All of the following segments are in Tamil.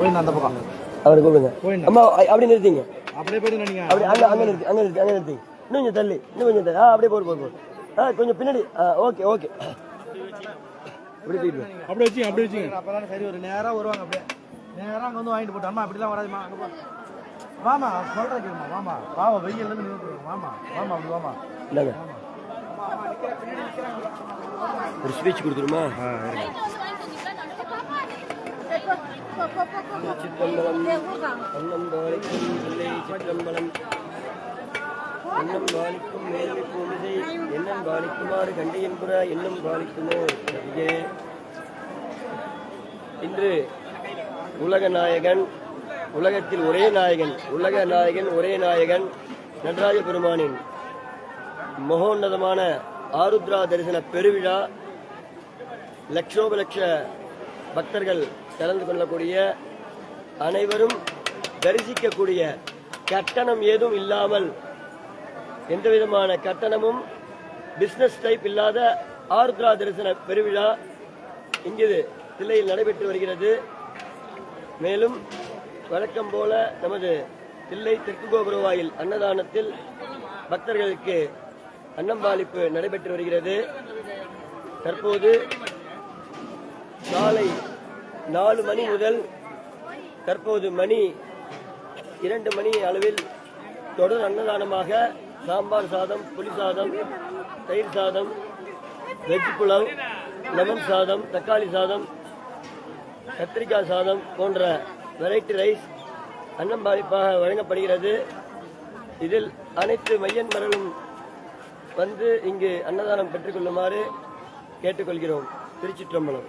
போய் அந்த பக்கம். அவரை கூப்பிடுங்க. அம்மா அப்படி நிறுத்திங்க. அப்படியே போயிட்டு நீங்க. அப்படி அங்க அங்க நிறுத்தி அங்க நிறுத்தி அங்க நிறுத்தி. இன்னும் கொஞ்சம் தள்ளி இன்னும் கொஞ்சம் தள்ளி. ஆ அப்படியே போடு போடு ஆ கொஞ்சம் பின்னாடி. ஆ ஓகே ஓகே. அப்படியே வச்சுங்க அப்படியே வச்சுங்க. அப்பதான் சரி ஒரு நேரா வருவாங்க அப்படியே. நேரா அங்க வந்து வாங்கிட்டு போட்டு அம்மா அப்படிலாம் வராதுமா அங்க போ. வாமா சொல்றேன் கேளுமா வாமா. வாமா வெயில்ல இருந்து நின்று வாமா வாமா அப்படி வாமா. இந்தாங்க. ஒரு ஸ்பீச் கொடுத்துருமா? சிற்றம்பலம் அன்னம் பாலிக்கும் சிற்றம்பலம் அன்னம் பாலிக்கும் மேல்மை பாலிக்குமாறு கண்டையன் புற பாலிக்குமோ இன்று உலக நாயகன் உலகத்தில் ஒரே நாயகன் உலக நாயகன் ஒரே நாயகன் நடராஜ பெருமானின் மகோன்னதமான ஆருத்ரா தரிசன பெருவிழா லட்சோபலட்ச பக்தர்கள் கலந்து கொள்ளக்கூடிய அனைவரும் தரிசிக்கக்கூடிய கட்டணம் ஏதும் இல்லாமல் எந்த விதமான கட்டணமும் பிஸ்னஸ் டைப் இல்லாத ஆருத்ரா தரிசன பெருவிழா இங்கு தில்லையில் நடைபெற்று வருகிறது. மேலும் வழக்கம் போல நமது தில்லை தெற்கு கோபுரவாயில் அன்னதானத்தில் பக்தர்களுக்கு அன்னம்பாலிப்பு நடைபெற்று வருகிறது. தற்போது காலை நாலு மணி முதல் தற்போது மணி இரண்டு மணி அளவில் தொடர் அன்னதானமாக சாம்பார் சாதம் புளி சாதம் தயிர் சாதம் வெஜ் புலாவ் லெமன் சாதம் தக்காளி சாதம் கத்திரிக்காய் சாதம் போன்ற வெரைட்டி ரைஸ் அன்னம்பாளிப்பாக வழங்கப்படுகிறது. இதில் அனைத்து மையன்மர்களும் வந்து இங்கு அன்னதானம் பெற்றுக்கொள்ளுமாறு கேட்டுக்கொள்கிறோம். திருச்சிற்றம்பலம்.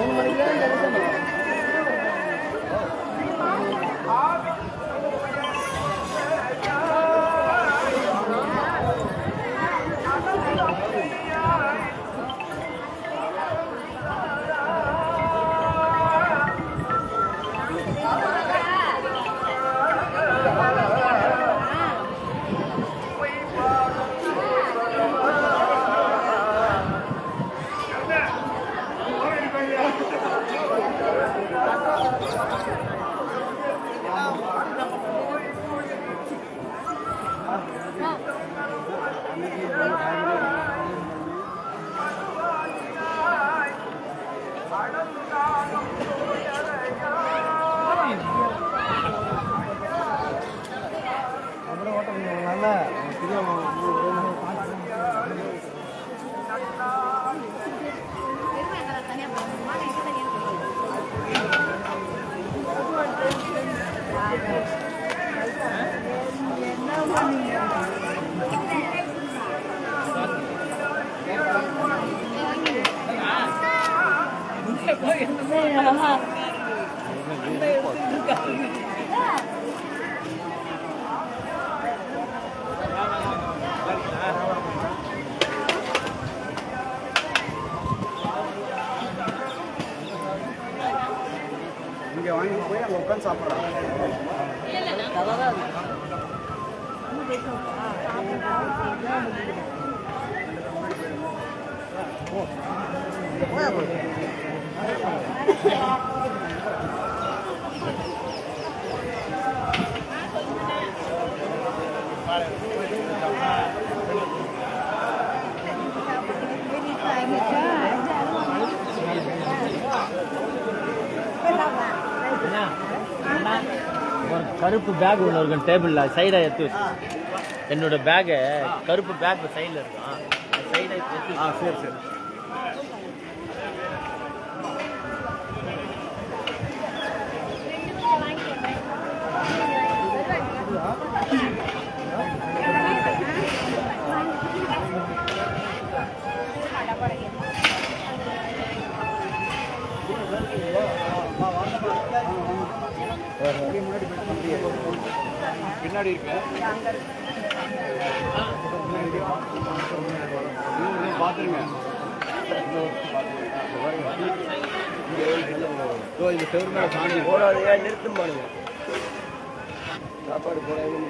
Un manigrande. அப்படியே ஓட்டம் நல்லா இங்கே வாங்கி போய் அங்கே உட்காந்து சாப்பிட்றாங்க ஒரு கருப்பு பேக் ஒன்று இருக்கும் டேபிளில் சைடாக எடுத்து வச்சு. என்னோட பேக்கை கருப்பு பேக் சைடில் இருக்கும் சைடாக எடுத்து ஆ சரி சரி. பின்னாடி இருக்கு. பாத்துருங்க. இந்த செவரு மேல சாஞ்சி போடாதீங்க நிறுத்தும் பாருங்க. சாப்பாடு நிறுத்தும்